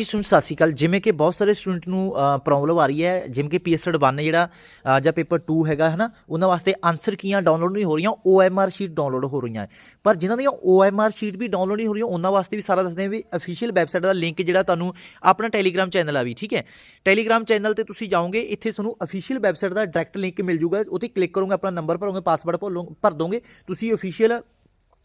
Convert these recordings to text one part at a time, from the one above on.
ਜੀ, ਸੁਣ, ਸਤਿ ਸ਼੍ਰੀ ਅਕਾਲ। ਜਿਵੇਂ ਕਿ ਬਹੁਤ ਸਾਰੇ ਸਟੂਡੈਂਟ ਨੂੰ ਪ੍ਰੋਬਲਮ ਆ ਰਹੀ ਹੈ, ਜਿਵੇਂ ਕਿ ਪੀਐਸਐਡ 1 ਹੈ ਜਿਹੜਾ ਜਾਂ ਪੇਪਰ 2 ਹੈਗਾ ਹੈ ਨਾ ਉਹਨਾਂ ਵਾਸਤੇ ਆਨਸਰ ਕੀਆਂ ਡਾਊਨਲੋਡ ਨਹੀਂ ਹੋ ਰਹੀਆਂ OMR ਸ਼ੀਟ ਡਾਊਨਲੋਡ ਹੋ ਰਹੀਆਂ ਪਰ ਜਿਨ੍ਹਾਂ ਦੀਆਂ OMR ਸ਼ੀਟ ਵੀ ਡਾਊਨਲੋਡ ਨਹੀਂ ਹੋ ਰਹੀਆਂ, ਉਹਨਾਂ ਵਾਸਤੇ ਵੀ ਸਾਰਾ ਦੱਸਦੇ ਹਾਂ ਵੀ ਅਫੀਸ਼ੀਅਲ ਵੈਬਸਾਈਟ ਦਾ ਲਿੰਕ ਜਿਹੜਾ ਤੁਹਾਨੂੰ ਆਪਣਾ ਟੈਲੀਗ੍ਰਾਮ ਚੈਨਲ ਆ ਵੀ, ਠੀਕ ਹੈ? ਟੈਲੀਗ੍ਰਾਮ ਚੈਨਲ ਤੇ ਤੁਸੀਂ ਜਾਓਗੇ, ਇੱਥੇ ਤੁਹਾਨੂੰ ਅਫੀਸ਼ੀਅਲ ਵੈਬਸਾਈਟ ਦਾ ਡਾਇਰੈਕਟ ਲਿੰਕ ਮਿਲ ਜੂਗਾ ਉੱਥੇ ਕਲਿੱਕ ਕਰੋਗੇ, ਆਪਣਾ ਨੰਬਰ ਭਰੋਗੇ ਪਾਸਵਰਡ ਭਰ ਦੋਗੇ, ਤੁਸੀਂ ਅਫੀਸ਼ੀਅਲ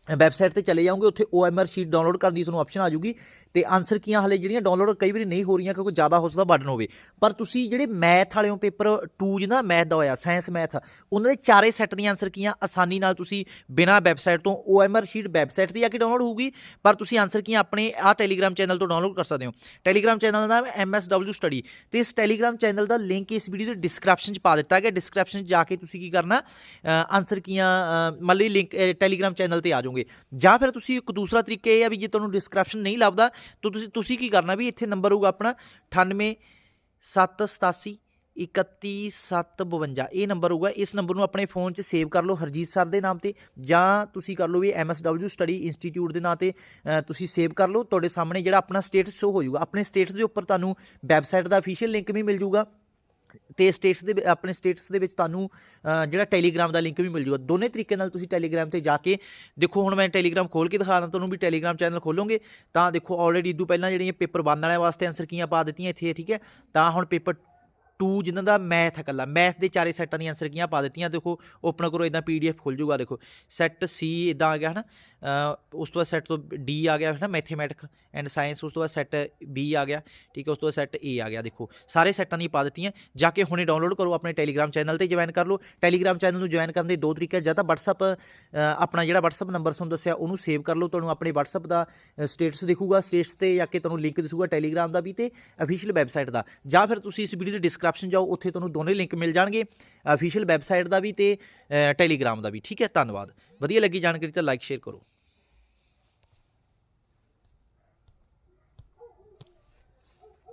ਵੈਬਸਾਈਟ ਤੇ ਚਲੇ ਜਾਓਗੇ, ਉੱਥੇ OMR ਸ਼ੀਟ ਡਾਊਨਲੋਡ ਕਰਨ ਦੀ ਤੁਹਾਨੂੰ ਆਪਸ਼ਨ ਆ ਜੂਗੀ ਤੇ ਆਨਸਰ ਕੀਆਂ ਹਲੇ ਜਿਹੜੀਆਂ ਡਾਊਨਲੋਡ ਕਈ ਵਾਰੀ ਨਹੀਂ ਹੋ ਰਹੀਆਂ ਕਿਉਂਕਿ ਜ਼ਿਆਦਾ ਹੋ ਸਕਦਾ ਬਟਨ ਹੋਵੇ। ਪਰ ਤੁਸੀਂ ਜਿਹੜੇ ਮੈਥ ਵਾਲਿਓ ਪੇਪਰ 2 ਜਿਹਦਾ ਮੈਥ ਦਾ ਹੋਇਆ ਸਾਇੰਸ ਮੈਥ ਉਹਨਾਂ ਦੇ ਚਾਰੇ ਸੈੱਟ ਦੀਆਂ ਆਨਸਰ ਕੀਆਂ, ਆਸਾਨੀ ਨਾਲ ਤੁਸੀਂ ਬਿਨਾ ਵੈਬਸਾਈਟ ਤੋਂ OMR ਸ਼ੀਟ ਵੈਬਸਾਈਟ ਤੇ ਜਾ ਕੇ ਡਾਊਨਲੋਡ ਹੋਊਗੀ, ਪਰ ਤੁਸੀਂ ਆਨਸਰ ਕੀਆਂ ਆਪਣੇ ਆ ਟੈਲੀਗ੍ਰਾਮ ਚੈਨਲ ਤੋਂ ਡਾਊਨਲੋਡ ਕਰ ਸਕਦੇ ਹੋ। ਟੈਲੀਗ੍ਰਾਮ ਚੈਨਲ ਦਾ ਨਾਮ ਹੈ MSW ਸਟੱਡੀ ਤੇ ਇਸ ਟੈਲੀਗ੍ਰਾਮ ਚੈਨਲ ਦਾ ਲਿੰਕ ਇਸ ਵੀਡੀਓ ਦੇ ਡਿਸਕ੍ਰਿਪਸ਼ਨ 'ਚ ਪਾ ਦਿੱਤਾ ਗਿਆ। ਡਿਸਕ੍ਰਿਪਸ਼ਨ 'ਚ ਜਾ ਕੇ ਤੁਸੀਂ ਕੀ ਕਰਨਾ ਆਨਸਰ ਕੀਆਂ ਮੰਨ ਲਈ ਲਿੰਕ ਟੈਲੀਗ੍ਰਾਮ ਚੈਨਲ ਤੇ ਆ ਜਾਓਗੇ ਜਾਂ ਫਿਰ ਤੁਸੀਂ ਇੱਕ ਦੂਸਰਾ ਤਰੀਕਾ ਇਹ ਆ ਵੀ ਜੇ ਤੁਹਾਨੂੰ ਡਿਸਕ੍ਰਿਪਸ਼ਨ ਨਹੀਂ ਲੱਭਦਾ, ਤਾਂ ਤੁਸੀਂ ਤੁਸੀਂ ਕੀ ਕਰਨਾ ਵੀ ਇੱਥੇ ਨੰਬਰ ਹੋਊਗਾ ਆਪਣਾ 98 787 31752 ਇਹ ਨੰਬਰ ਹੋਊਗਾ, ਇਸ ਨੰਬਰ ਨੂੰ ਆਪਣੇ ਫੋਨ 'ਚ ਸੇਵ ਕਰ ਲਓ ਹਰਜੀਤ ਸਰ ਦੇ ਨਾਮ ਤੇ, ਜਾਂ ਤੁਸੀਂ ਕਰ ਲਓ ਵੀ MSW ਸਟੱਡੀ ਇੰਸਟੀਚਿਊਟ ਦੇ ਨਾਂ ਤੇ ਤੁਸੀਂ ਸੇਵ ਕਰ ਲਓ। ਤੁਹਾਡੇ ਸਾਹਮਣੇ ਜਿਹੜਾ ਆਪਣਾ ਸਟੇਟਸ ਸ਼ੋ ਹੋ ਜਾਊਗਾ ਆਪਣੇ ਸਟੇਟਸ ਦੇ ਉੱਪਰ ਤੁਹਾਨੂੰ ਵੈਬਸਾਈਟ ਦਾ ਅਫੀਸ਼ੀਅਲ ਲਿੰਕ ਵੀ ਮਿਲ ਜਾਊਗਾ। ਤੇ ਸਟੇਟਸ ਦੇ ਆਪਣੇ ਸਟੇਟਸ ਦੇ ਵਿੱਚ ਤੁਹਾਨੂੰ ਜਿਹੜਾ ਟੈਲੀਗ੍ਰਾਮ ਦਾ ਲਿੰਕ ਵੀ ਮਿਲ ਜੂਗਾ। ਦੋਨੇ ਤਰੀਕੇ ਨਾਲ ਤੁਸੀਂ ਟੈਲੀਗ੍ਰਾਮ ਤੇ ਜਾ ਕੇ, ਦੇਖੋ ਹੁਣ ਮੈਂ ਟੈਲੀਗ੍ਰਾਮ ਖੋਲ ਕੇ ਦਿਖਾ ਰਿਹਾ ਤੁਹਾਨੂੰ ਵੀ ਟੈਲੀਗ੍ਰਾਮ ਚੈਨਲ ਖੋਲੋਗੇ, ਤਾਂ ਦੇਖੋ ਆਲਰੇਡੀ ਇਦੋਂ ਪਹਿਲਾਂ ਜਿਹੜੀਆਂ ਪੇਪਰ 1 ਵਾਲਿਆਂ ਵਾਸਤੇ ਆਨਸਰ ਕੀਆਂ ਪਾ ਦਿੱਤੀਆਂ ਇੱਥੇ, ਠੀਕ ਹੈ? ਤਾਂ ਹੁਣ ਪੇਪਰ 2 ਜਿਨ੍ਹਾਂ ਦਾ ਮੈਥ ਇਕੱਲਾ। ਮੈਥ ਦੇ ਚਾਰੇ ਸੈੱਟਾਂ ਦੀ ਆਨਸਰ ਕੀਆਂ ਪਾ ਦਿੱਤੀਆਂ। ਦੇਖੋ ਓਪਨ ਕਰੋ ਇਦਾਂ ਪੀਡੀਐਫ ਖੁੱਲ ਜੂਗਾ ਦੇਖੋ। ਸੈੱਟ ਸੀ ਇਦਾਂ ਆ ਗਿਆ ਹਨਾ? ਅ, ਉਸ ਤੋਂ ਬਾਅਦ ਸੈੱਟ ਤੋਂ ਡੀ ਆ ਗਿਆ ਹਨਾ? ਮੈਥਮੈਟਿਕ ਐਂਡ ਸਾਇੰਸ ਉਸ ਤੋਂ ਬਾਅਦ ਸੈੱਟ ਬੀ ਆ ਗਿਆ ਠੀਕ ਹੈ? ਉਸ ਤੋਂ ਬਾਅਦ ਸੈੱਟ ਏ ਆ ਗਿਆ ਦੇਖੋ। ਸਾਰੇ ਸੈੱਟਾਂ ਦੀ ਪਾ ਦਿੱਤੀਆਂ। ਜਾ ਕੇ ਹੁਣੇ ਡਾਊਨਲੋਡ ਕਰੋ ਆਪਣੇ ਟੈਲੀਗ੍ਰਾਮ ਚੈਨਲ ਤੇ ਜੁਆਇਨ ਕਰ ਲਓ। ਟੈਲੀਗ੍ਰਾਮ ਚੈਨਲ ਨੂੰ ਜੁਆਇਨ ਕਰਨ ਦੇ ਦੋ ਤਰੀਕੇ ਜਾਂ ਤਾਂ WhatsApp ਆਪਣਾ ਜਿਹੜਾ WhatsApp ਨੰਬਰ ਤੁਹਾਨੂੰ ਦੱਸਿਆ ਉਹਨੂੰ ਸੇਵ ਕਰ ਲਓ। ਤੁਹਾਨੂੰ ਆਪਣੇ WhatsApp ਦਾ ਸਟੇਟਸ ਦਿਖੂਗਾ। ਸਟੇਟਸ ਤੇ ਜਾ ਕੇ ਤੁਹਾਨੂੰ ਲਿੰਕ ਦਿਖੂਗਾ ਟੈਲੀਗ੍ਰਾਮ ਦਾ ਵੀ ਤੇ ਅਫੀਸ਼ੀਅਲ ਵੈਬਸਾਈਟ ਦਾ। ਜਾਂ ਫਿਰ ਤੁਸੀਂ ਇਸ ਵੀਡੀਓ ਦੇ ਡਿਸਕ੍ਰਿਪਸ਼ਨ ਜਾਓ, ਉੱਥੇ ਤੁਹਾਨੂੰ ਦੋਨੇ ਲਿੰਕ ਮਿਲ ਜਾਣਗੇ ਅਫੀਸ਼ੀਅਲ ਵੈਬਸਾਈਟ ਦਾ ਵੀ ਤੇ ਟੈਲੀਗ੍ਰਾਮ ਦਾ ਵੀ, ਠੀਕ ਹੈ? ਧੰਨਵਾਦ। ਵਧੀਆ ਲੱਗੀ ਜਾਣਕਾਰੀ ਤਾਂ ਲਾਈਕ ਸ਼ੇਅਰ ਕਰੋ।